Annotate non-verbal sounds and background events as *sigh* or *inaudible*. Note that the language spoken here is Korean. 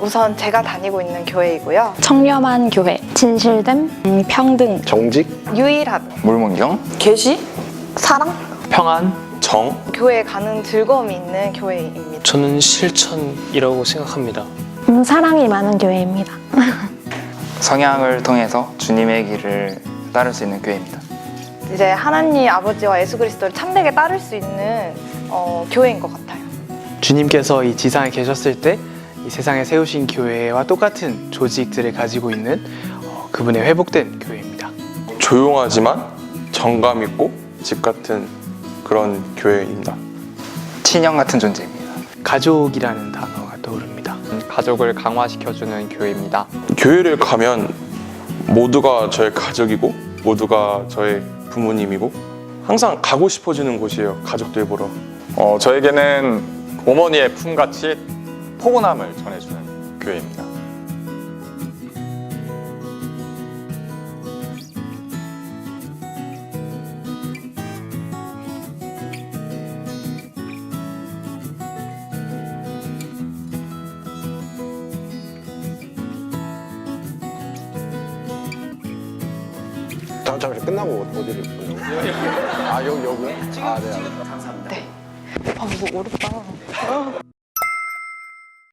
우선 제가 다니고 있는 교회이고요. 청렴한 교회, 진실됨, 음, 평등, 정직? 유일함, 물문경, 계시, 사랑, 평안. 정? 교회에 가는 즐거움이 있는 교회입니다. 저는 실천이라고 생각합니다. 음, 사랑이 많은 교회입니다. *laughs* 성향을 통해서 주님의 길을 따를 수 있는 교회입니다. 이제 하나님 아버지와 예수 그리스도를 참되게 따를 수 있는 어, 교회인 것 같아요. 주님께서 이 지상에 계셨을 때 이 세상에 세우신 교회와 똑같은 조직들을 가지고 있는 어, 그분의 회복된 교회입니다. 조용하지만 정감 있고 집 같은 그런 교회입니다. 친형 같은 존재입니다. 가족이라는 단어가 떠오릅니다. 가족을 강화시켜주는 교회입니다. 교회를 가면 모두가 저의 가족이고 모두가 저의 부모님이고 항상 가고 싶어지는 곳이에요. 가족들 보러. 어, 저에게는 어머니의 품같이 포근함을 전해주는 교회입니다. 잠, 잠시 끝나고 어디를 보냐고? 아 여기 여기요? 아 네. 네. 아, 이거 어렵다.